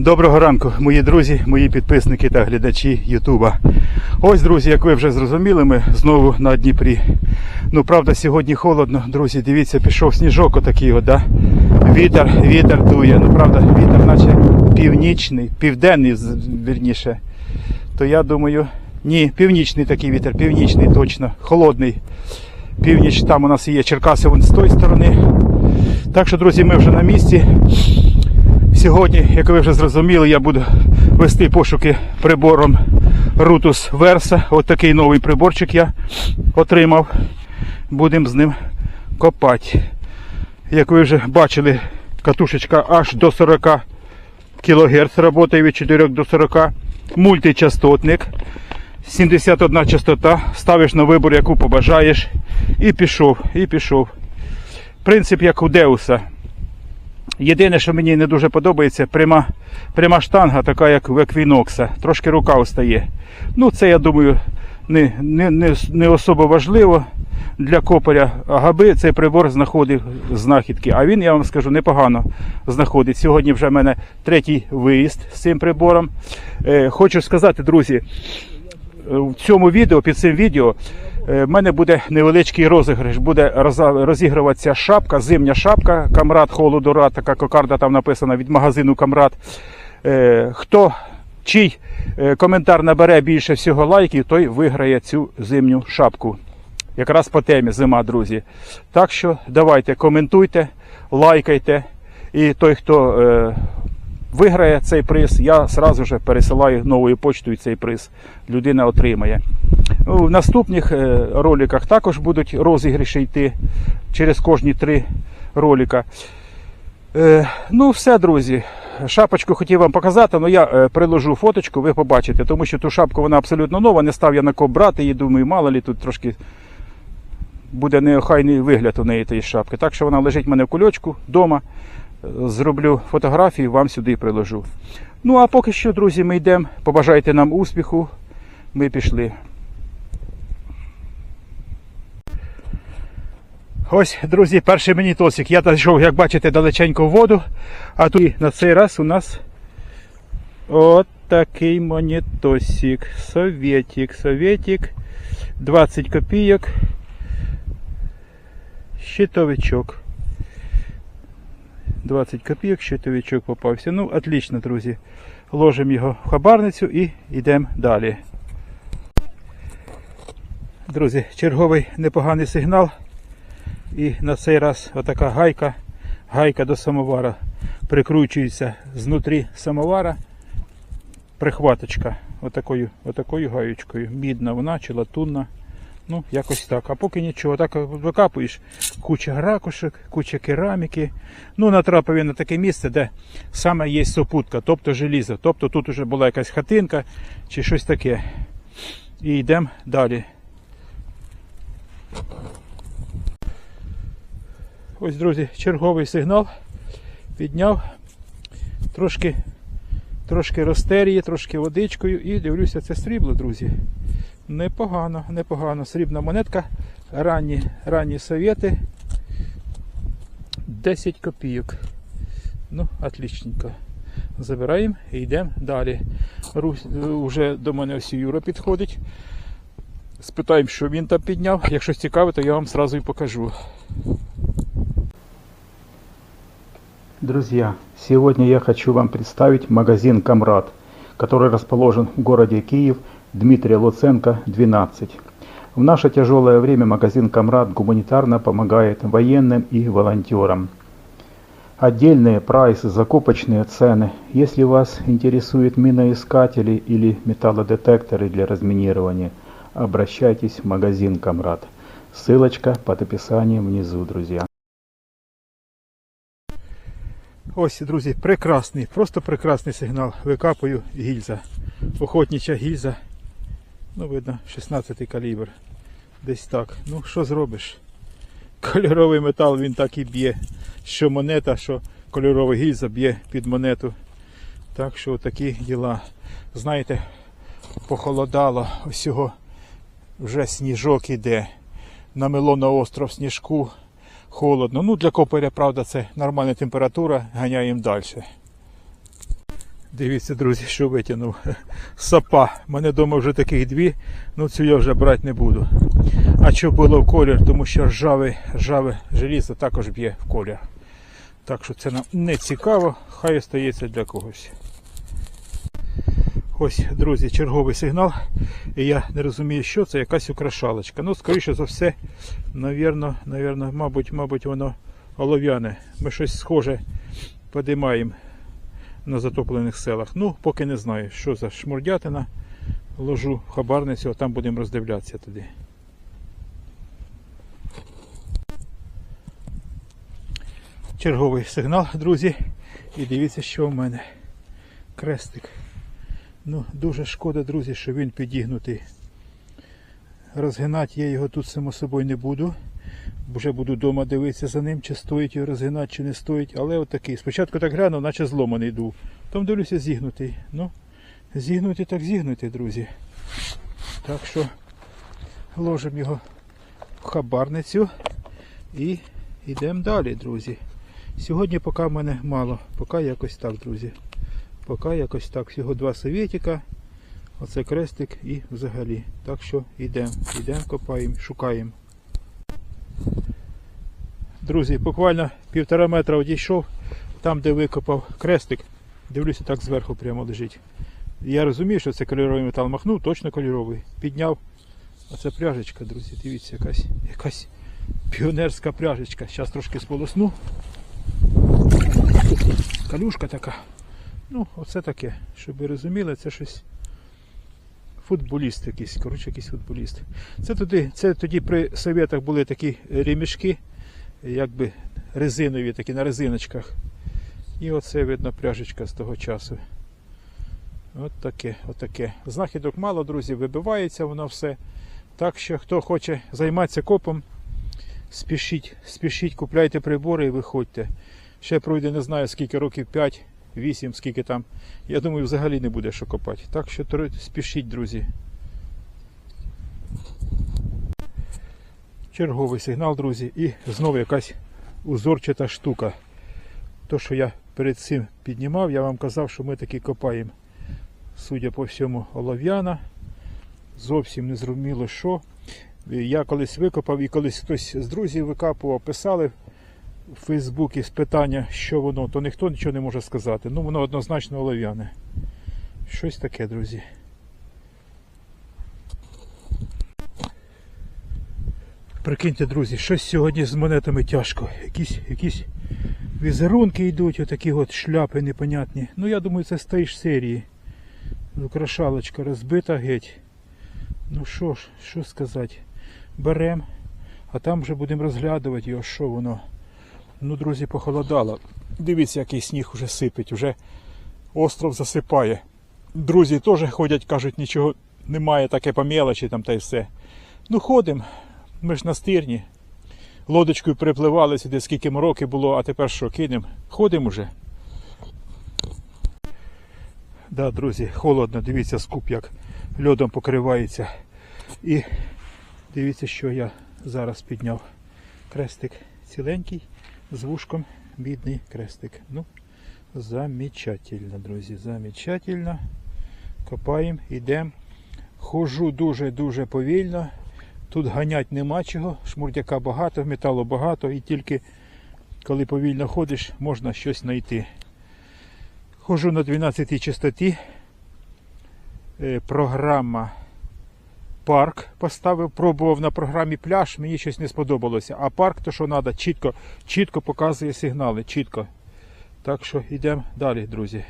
Доброго ранку, мої друзі, мої підписники та глядачі Ютуба. Ось, друзі, як ви вже зрозуміли, ми знову на Дніпрі. Ну, правда, сьогодні холодно, друзі, дивіться, пішов сніжок отакий, от, да? Вітер, вітер дує. Ну, правда, вітер наче північний, південний, вірніше. То я думаю, ні, північний такий вітер, північний точно, холодний. Північ там у нас є Черкаси вон з тої сторони. Так що, друзі, ми вже на місці. Сьогодні, як ви вже зрозуміли, я буду вести пошуки прибором Rutus Versa. От такий новий приборчик я отримав. Будемо з ним копати. Як ви вже бачили, катушечка аж до 40 кГц працює від 4 до 40. Мультичастотник. 71 частота. Ставиш на вибор, яку побажаєш. І пішов, і пішов. Принцип як у Деуса. Єдине, що мені не дуже подобається, пряма, пряма штанга, така як в Еквінокса. Трошки рука остає. Ну, це, я думаю, не, не, не, не особо важливо для копаря. Габи цей прибор знаходив знахідки. А він, я вам скажу, непогано знаходить. Сьогодні вже в мене третій виїзд з цим прибором. Е, хочу сказати, друзі, в цьому відео, під цим відео, е, в мене буде невеличкий розіграш. Буде розігруватися шапка, зимня шапка, камрад холодора, така кокарда там написана від магазину Камрад. Е, Хто чий е, коментар набере більше всього лайків, той виграє цю зимню шапку. Якраз по темі зима, друзі. Так що давайте коментуйте, лайкайте. І той, хто виграє цей приз, я сразу же пересилаю новою почтою цей приз. Людина отримає. В наступних е, роликах також будуть розігріші йти через кожні три ролика. Е, ну, все, друзі. Шапочку хотів вам показати, але я е, приложу фоточку, ви побачите, тому що ту шапку вона абсолютно нова, не став я на кого брати її, думаю, мало ли тут трошки буде неохайний вигляд у неї тієї шапки. Так що вона лежить в мене в кульочку вдома. Зроблю фотографії, вам сюди приложу. Ну а поки що, друзі, ми йдемо. Побажайте нам успіху. Ми пішли. Ось, друзі, перший мені тосик. Я зайшов, як бачите, далеченько в воду. А тут на цей раз у нас от такий монетосик. Советик, советик. 20 копійок. Щитовичок. 20 копійок, щитовичок попався. Ну, отлично, друзі. Ложимо його в хабарницю і йдемо далі. Друзі, черговий непоганий сигнал. І на цей раз отака гайка, гайка до самовара прикручується знутрі самовара. Прихваточка отакою, отакою гаючкою. Мідна вона чи латунна. Ну, якось так. А поки нічого, так викапуєш куча ракушек, куча кераміки. Ну, натрапив я на таке місце, де саме є сопутка, тобто желізо. Тобто тут вже була якась хатинка чи щось таке. І йдемо далі. Ось, друзі, черговий сигнал. Підняв. Трошки, трошки розтерії, трошки водичкою і дивлюся, це срібло, друзі. Непогано, непогано. Срібна монетка. Ранні, ранні совєти. 10 копійок. Ну, отличненько. Забираємо і йдемо далі. Русь, вже до мене ось Юра підходить. Спитаємо, що він там підняв. Якщо цікаво, то я вам сразу і покажу. Друзья, сегодня я хочу вам представить магазин «Камрад», который расположен в городе Киев, Дмитрия Луценко, 12. В наше тяжелое время магазин «Камрад» гуманитарно помогает военным и волонтерам. Отдельные прайсы, закупочные цены. Если вас интересуют миноискатели или металлодетекторы для разминирования, обращайтесь в магазин «Камрад». Ссылочка под описанием внизу, друзья. Ось, друзі, прекрасний, просто прекрасний сигнал. Викапую гільза. Охотнича гільза. Ну, видно, 16 калібр. Десь так. Ну, що зробиш? Кольоровий метал він так і б'є. Що монета, що кольорова гільза б'є під монету. Так що такі діла. Знаєте, похолодало. Ось його вже сніжок іде. Намело на остров сніжку холодно. Ну, для копаря, правда, це нормальна температура, ганяємо далі. Дивіться, друзі, що витягнув. Сапа. У мене вдома вже таких дві, ну цю я вже брати не буду. А що було в колір, тому що ржаве, ржаве желізо також б'є в колір. Так що це нам не цікаво, хай остається для когось. Ось, друзі, черговий сигнал. І я не розумію, що це якась украшалочка. Ну, скоріше за все, навірно, навірно, мабуть, мабуть, воно олов'яне. Ми щось схоже подимаємо на затоплених селах. Ну, поки не знаю, що за шмурдятина. Ложу в хабарницю, а там будемо роздивлятися тоді. Черговий сигнал, друзі. І дивіться, що в мене. Крестик. Ну, дуже шкода, друзі, що він підігнутий. Розгинати я його тут само собою не буду. Вже буду вдома дивитися за ним, чи стоїть його розгинати, чи не стоїть. Але отакий. Спочатку так глянув, наче зломаний був. Потім дивлюся зігнутий. Ну, зігнутий так зігнутий, друзі. Так що ложимо його в хабарницю і йдемо далі, друзі. Сьогодні поки в мене мало, поки якось так, друзі. Поки якось так. Всього два совєтика. Оце крестик і взагалі. Так що йдемо, йдемо, копаємо, шукаємо. Друзі, буквально півтора метра одійшов, там де викопав крестик, дивлюся, так зверху прямо лежить. Я розумію, що це кольоровий метал махнув, точно кольоровий. Підняв. А це пряжечка, друзі, дивіться, якась, якась піонерська пряжечка. Зараз трошки сполосну. Калюшка така. Ну, оце таке, щоб ви розуміли, це щось. Футболіст якийсь, коротше, якийсь футболіст. Це туди, це тоді при совєтах були такі ремішки, якби резинові, такі на резиночках. І оце видно пряжечка з того часу. От таке, от таке. Знахідок мало, друзі, вибивається воно все. Так що, хто хоче займатися копом, спішіть, спішіть, купляйте прибори і виходьте. Ще пройде не знаю скільки років 5, 8, скільки там. Я думаю, взагалі не буде що копати. Так що спішіть, друзі. Черговий сигнал, друзі, і знову якась узорчата штука. То, що я перед цим піднімав, я вам казав, що ми таки копаємо. Судя по всьому, олов'яна. Зовсім не зрозуміло, що. Я колись викопав і колись хтось з друзів викапував, писали в Фейсбуці з питання, що воно, то ніхто нічого не може сказати. Ну, воно однозначно олов'яне. Щось таке, друзі. Прикиньте, друзі, щось сьогодні з монетами тяжко. Якісь, якісь візерунки йдуть, отакі от шляпи непонятні. Ну, я думаю, це з тієї ж серії. Украшалочка розбита геть. Ну що ж, що сказати. Берем, а там вже будемо розглядувати його, що воно. Ну, друзі, похолодало. Дивіться, який сніг уже сипить, уже остров засипає. Друзі теж ходять, кажуть, нічого немає, таке по мелочі там та й все. Ну, ходимо. Ми ж на стирні. Лодочкою припливали сюди, скільки років було, а тепер що, кинемо? Ходимо вже. Да, друзі, холодно, дивіться, скуп як льодом покривається. І дивіться, що я зараз підняв. Крестик ціленький, з вушком бідний крестик. Ну, замечательно, друзі, замечательно. Копаємо, йдемо. Хожу дуже-дуже повільно. Тут ганять нема чого, шмурдяка багато, металу багато, і тільки коли повільно ходиш, можна щось знайти. Хожу на 12 частоті. Е, Програма парк поставив, пробував на програмі пляж, мені щось не сподобалося. А парк, то що треба, чітко, чітко показує сигнали, чітко. Так що йдемо далі, друзі.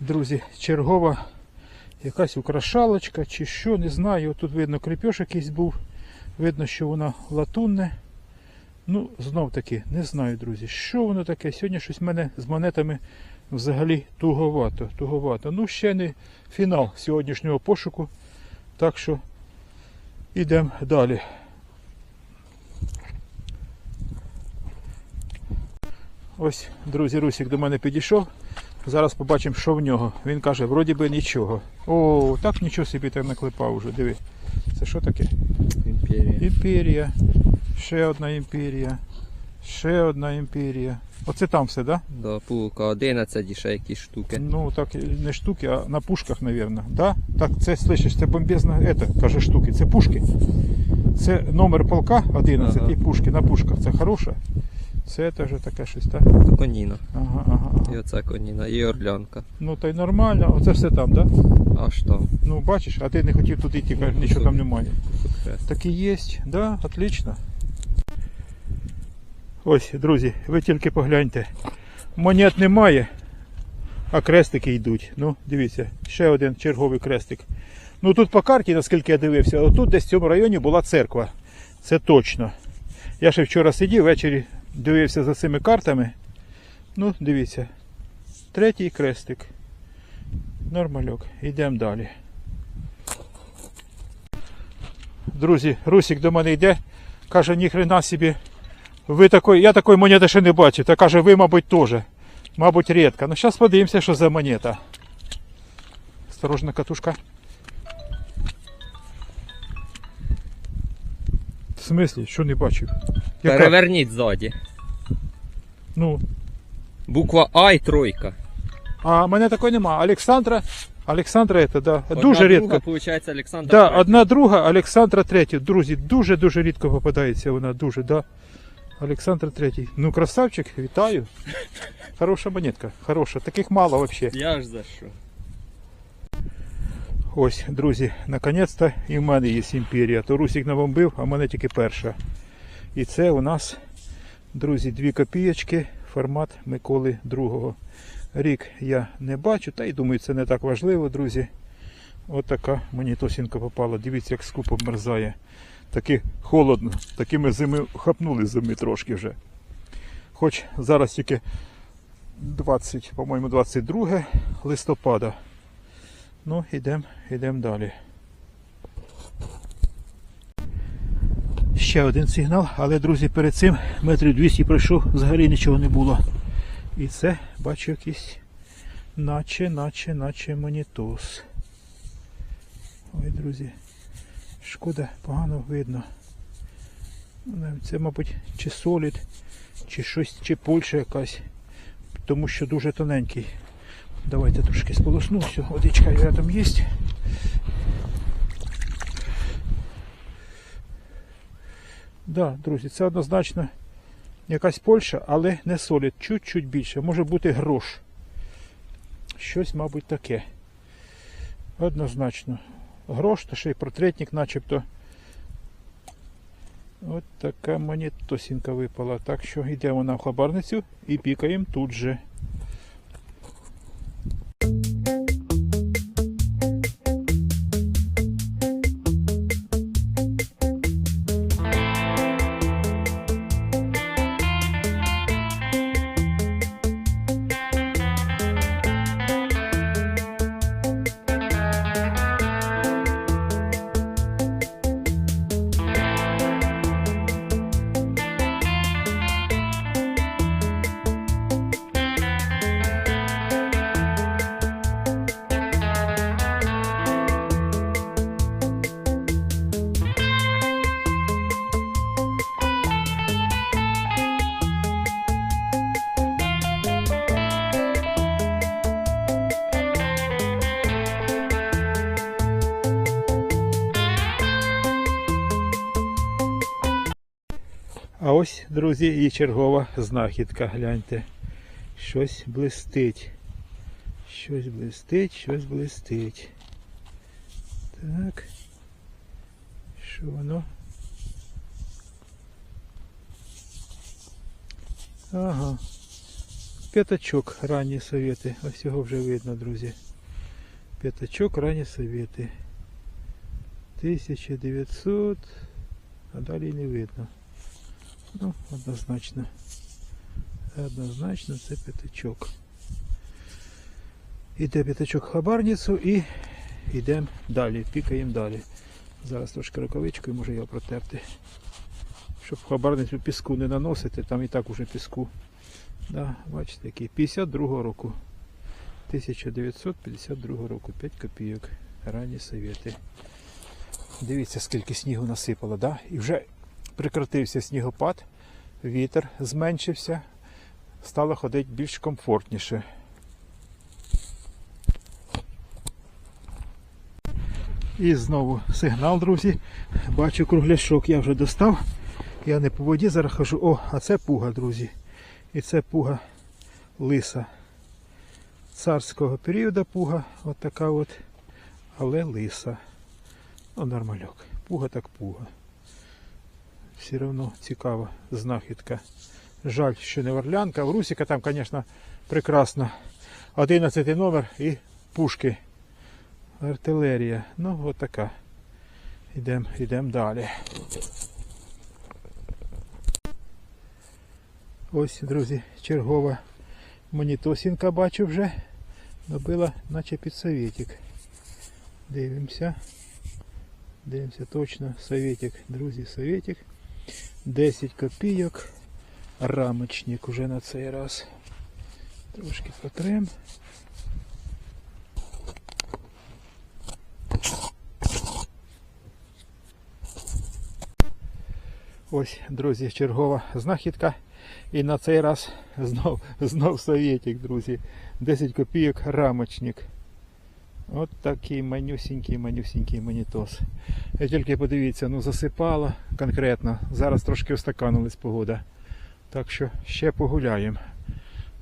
Друзі, чергова якась украшалочка чи що, не знаю. Тут видно крепеж якийсь був. Видно, що воно латунне. Ну, знов таки, не знаю, друзі, що воно таке. Сьогодні щось в мене з монетами взагалі туговато. туговато. Ну, ще не фінал сьогоднішнього пошуку. Так що йдемо далі. Ось, друзі, Русик до мене підійшов. Зараз побачимо, що в нього. Він каже, вроді би нічого. О, так нічого собі так наклепав уже. Диви. Це що таке? Імперія. Імперія. Ще одна імперія. Ще одна імперія. Оце там все, да? До пулка 11 і ще якісь штуки. Ну, так не штуки, а на пушках, мабуть. Да? Так, це слышиш, це бомбезна, это, каже штуки, це пушки. Це номер полка 11 Ага. і пушки на пушках. Це хороше. Це теж таке щось, так? Коніна. Ага, ага. ага. І оце коніна, і орлянка. Ну та й нормально, оце все там, да? Аж там. Ну бачиш, а ти не хотів туди йти, кажеш, нічого там немає. Так і є, да, отлично. Ось, друзі, ви тільки погляньте. Монет немає, а крестики йдуть. Ну, дивіться, ще один черговий крестик. Ну тут по карті, наскільки я дивився, отут десь в цьому районі була церква. Це точно. Я ще вчора сидів, ввечері дивився за цими картами. Ну, дивіться. Третій крестик. Нормальок. Йдемо далі. Друзі, Русик до мене йде, каже, ніхрена собі. Ви такої, я такої монети ще не бачив. Та каже, ви, мабуть, теж. Мабуть, рідко. Ну, зараз подивимося, що за монета. Осторожно, катушка. В смислі, що не бачив? Яка? Переверніть ззаді. Ну, Буква А і тройка. а мене такої нема. Олександра. Олександра це, да. Одна дуже рідко. друга, Виходить, Олександр. Да, Третій. одна друга, Олександра третя. Друзі, дуже-дуже рідко попадається вона, дуже, да. Олександр третій. Ну, красавчик, вітаю. Хороша монетка, хороша. Таких мало взагалі. Я ж за що. Ось, друзі, наконець-то і в мене є імперія. То Русик набомбив, а в мене тільки перша. І це у нас, друзі, дві копієчки, формат Миколи II. Рік я не бачу, та й думаю, це не так важливо, друзі. От така мені тосінка попала. Дивіться, як скуп обмерзає. Таки холодно, такими зими хапнули зими трошки вже. Хоч зараз тільки 20, по-моєму, 22 листопада. Ну, йдемо йдем далі. Ще один сигнал, але, друзі, перед цим метрів 200 пройшов, взагалі нічого не було. І це, бачу, якийсь наче, наче, наче монітос. Ой, друзі, шкода, погано видно. Це, мабуть, чи солід, чи щось, чи Польща якась, тому що дуже тоненький. Давайте трошки сполосну, водичка рядом є. Да, друзі, це однозначно якась Польща, але не солід, чуть-чуть більше. Може бути грош. Щось, мабуть, таке. Однозначно. Грош, та ще й портретник начебто. От така монетосінка випала. Так що йдемо на хабарницю і пікаємо тут же. Друзі, і чергова знахідка. Гляньте. Щось блистить. Щось блистить, щось блистить. Так. Що воно? Ага. П'ятачок ранні совєти. Ось його вже видно, друзі. П'ятачок ранні совєти. 1900. А далі не видно. Ну, однозначно. Однозначно це п'ятачок. Іде п'ятачок хабарницю і йдемо далі, пікаємо далі. Зараз трошки рукавичкою може його протерти. Щоб хабарницю піску не наносити, там і так уже піску. Да, бачите, який 52 року. 1952 року, 5 копійок. Ранні совєти. Дивіться, скільки снігу насипало, да? І вже прекратився снігопад. вітер зменшився, стало ходити більш комфортніше. І знову сигнал, друзі. Бачу кругляшок, я вже достав. Я не по воді зараз хожу. О, а це пуга, друзі. І це пуга лиса. Царського періоду пуга, от така от, але лиса. Ну, нормальок. Пуга так пуга. Все одно цікава знахідка. Жаль, що не орлянка. В Русіка там, звісно, прекрасно. 11 номер і пушки. Артилерія. Ну, от така. Йдемо йдем далі. Ось, друзі, чергова монітосінка бачу вже. Набила, наче під советик. Дивимося. Дивимося точно. Советик, друзі, советик. 10 копійок. Рамочник уже на цей раз. Трошки потрем. Ось, друзі, чергова знахідка. І на цей раз знов, знов советик, друзі. 10 копійок рамочник. От такий манюсінький, манюсінький монітос. І тільки подивіться, ну засипало конкретно. Зараз трошки остаканилась погода. Так що ще погуляємо.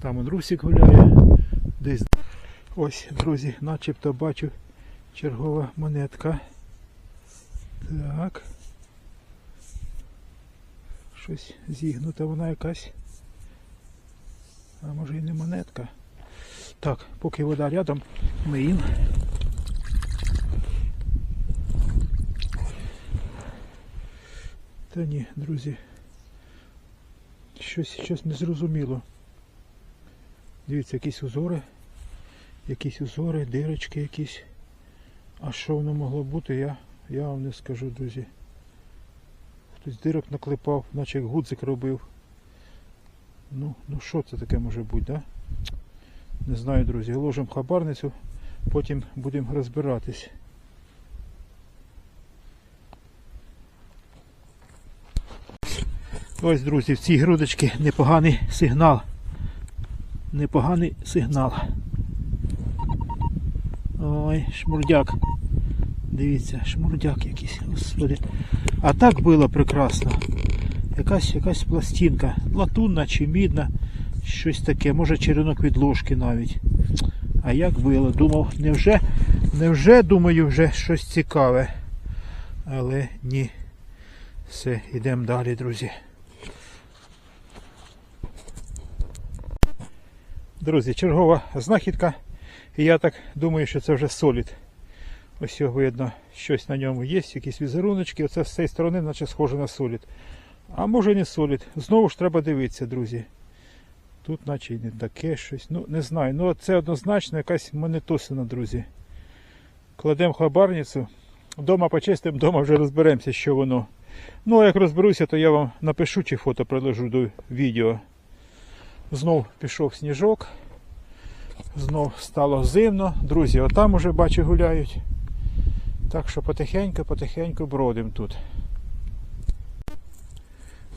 Там он Русик гуляє. Десь. Ось, друзі, начебто бачу чергова монетка. Так. Щось зігнута вона якась. А може і не монетка. Так, поки вода рядом, миїм. Та ні, друзі. Щось, щось незрозуміло. Дивіться, якісь узори. Якісь узори, дирочки якісь. А що воно могло бути, я, я вам не скажу, друзі. Хтось дирок наклепав, наче як гудзик робив. Ну, ну що це таке може бути, да? Не знаю, друзі. Ложимо хабарницю, потім будемо розбиратись. Ось, друзі, в цій грудочці непоганий сигнал. Непоганий сигнал. Ой, шмурдяк. Дивіться, шмурдяк якийсь, господи. А так було прекрасно. Якась якась пластинка. Латунна чи мідна. Щось таке, може черенок від ложки навіть. А як було? Думав, невже, невже, думаю, вже щось цікаве. Але ні. Все, йдемо далі, друзі. Друзі, чергова знахідка. Я так думаю, що це вже солід. Ось його видно, щось на ньому є, якісь візеруночки. Оце з цієї сторони, наче схоже на солід. А може не солід. Знову ж треба дивитися, друзі. Тут наче й не таке щось. Ну, не знаю. Ну це однозначно якась монетосина, друзі. Кладемо хабарницю. Дома почистимо, дома вже розберемося, що воно. Ну, а як розберуся, то я вам напишу чи фото приложу до відео. Знов пішов сніжок. Знов стало зимно. Друзі, отам уже бачу гуляють. Так що потихеньку, потихеньку бродимо тут.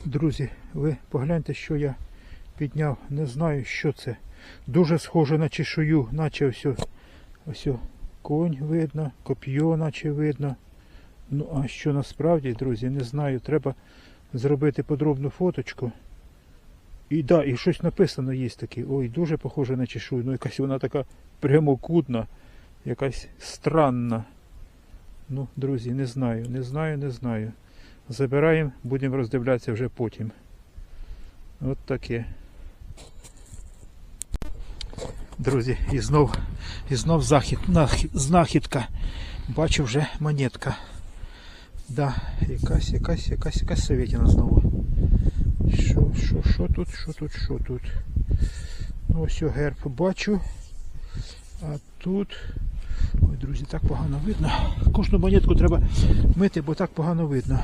Друзі, ви погляньте, що я підняв. Не знаю, що це. Дуже схоже на чешую, наче ось, ось конь видно, коп'йо наче видно. Ну, а що насправді, друзі, не знаю. Треба зробити подробну фоточку. І да, і щось написано є таке. Ой, дуже похоже на чешую. Ну якась вона така прямокутна, якась странна. Ну, друзі, не знаю, не знаю, не знаю. Забираємо, будемо роздивлятися вже потім. От таке. Друзі, і знов, і знов захід, знахідка. Бачу вже монетка. Да, якась, якась, якась, якась совєтіна знову. Що, що, що тут, що тут, що тут? Ну, ось герб бачу. А тут. Ой, друзі, так погано видно. Кожну монетку треба мити, бо так погано видно.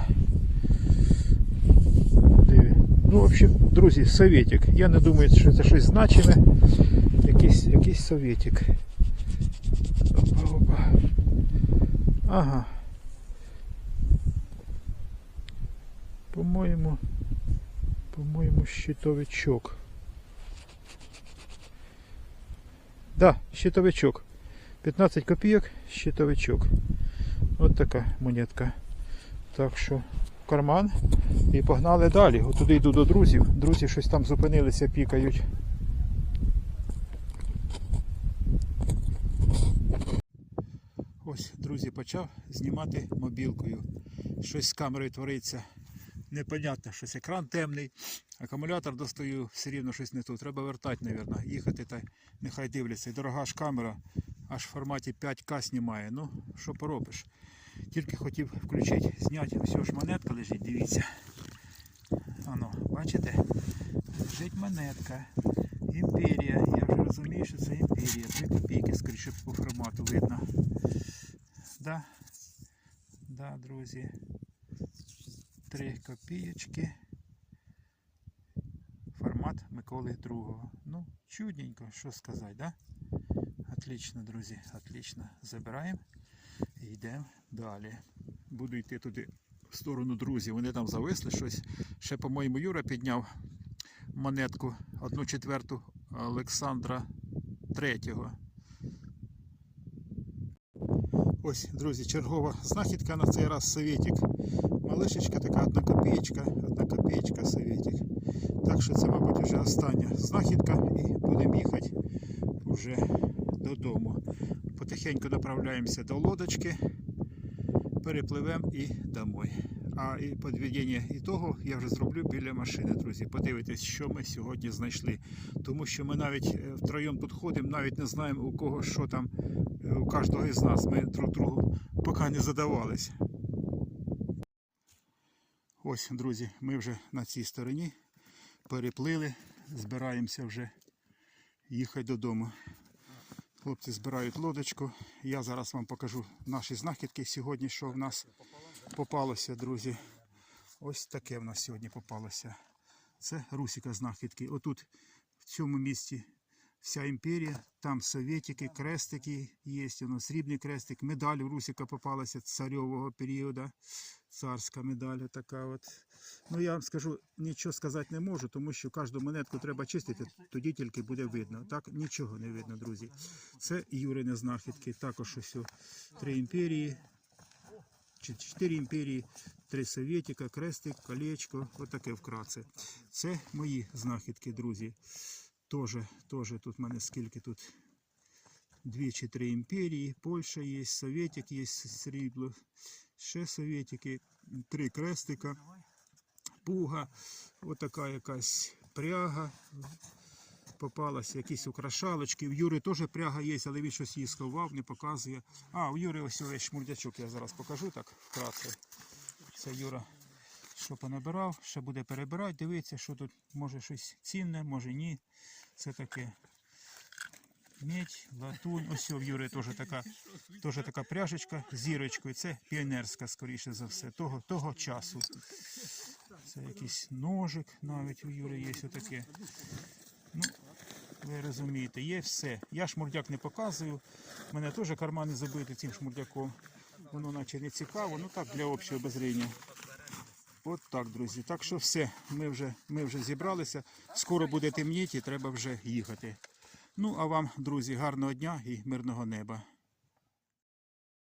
Диви. Ну, взагалі, друзі, совєтик. Я не думаю, що це щось значиме. Якийсь, якийсь совєтик. Опа, опа. Ага. По-моєму, По-моєму, щитовичок. Да, щитовичок. 15 копійок, щитовичок. От така монетка. Так що карман і погнали далі. От туди йду до друзів. Друзі щось там зупинилися, пікають. Ось, друзі, почав знімати мобілкою. Щось з камерою твориться. Непонятно, щось екран темний, акумулятор достаю, все рівно щось не тут. Треба вертати, мабуть, їхати та нехай дивляться. Дорога ж камера, аж в форматі 5К знімає. Ну, що поробиш. Тільки хотів включити, зняти. Ось ж монетка лежить, дивіться. Ано, бачите? Лежить монетка. Імперія. Я вже розумію, що це імперія. Три копійки, скоріше по формату видно. Да, да, друзі. Три копієчки. Формат Миколи II. Ну, чудненько, що сказати, да? Отлично, друзі, отлично. Забираємо і йдемо далі. Буду йти туди в сторону друзів. Вони там зависли щось. Ще, по-моєму, Юра підняв монетку одну четверту Олександра III. Ось, друзі, чергова знахідка на цей раз совєтик. Малишечка така одна копієчка, одна копієчка совєтик. Так що це, мабуть, вже остання знахідка і будемо їхати вже додому. Потихеньку направляємося до лодочки, перепливемо і домой. А і підведення ітогу я вже зроблю біля машини, друзі. Подивитесь, що ми сьогодні знайшли. Тому що ми навіть е, втроєм тут ходимо, навіть не знаємо у кого що там у кожного із нас. Ми друг другу поки не задавались. Ось, друзі, ми вже на цій стороні переплили, збираємося вже їхати додому. Хлопці збирають лодочку. Я зараз вам покажу наші знахідки сьогодні, що в нас попалося, друзі. Ось таке в нас сьогодні попалося. Це Русіка знахідки. Отут, в цьому місці, вся імперія, там совєтики, крестики є, воно, срібний крестик, медаль у Русіка попалася царьового періоду. Царська медаль така от. Ну я вам скажу, нічого сказати не можу, тому що кожну монетку треба чистити, тоді тільки буде видно. Так нічого не видно, друзі. Це Юрини знахідки, також ось три імперії, чотири імперії, три совєтика, крестик, колечко, отаке вкратце. Це мої знахідки, друзі. Тоже, тоже тут в мене скільки тут. Дві чи три імперії, Польща є, Совєтик є срібло, ще совєтики, три крестика, пуга, отака якась пряга. Попалася, якісь украшалочки. В Юри теж пряга є, але він щось її сховав, не показує. А, у Юри ось ось шмурдячок, я зараз покажу так вкратце. Це Юра, що понабирав, ще буде перебирати, дивиться, що тут може щось цінне, може ні. Це таке медь, латунь. Ось в Юри теж така, теж така пряжечка з зірочкою. Це піонерська, скоріше за все, того, того часу. Це якийсь ножик навіть у Юри є отаке. Ну, ви розумієте, є все. Я шмурдяк не показую. У мене теж кармани забиті цим шмурдяком. Воно наче не цікаво, ну так для общого обозріння. От так, друзі. Так що все, ми вже, ми вже зібралися. Скоро буде темніти, треба вже їхати. Ну, а вам, друзі, гарного дня і мирного неба.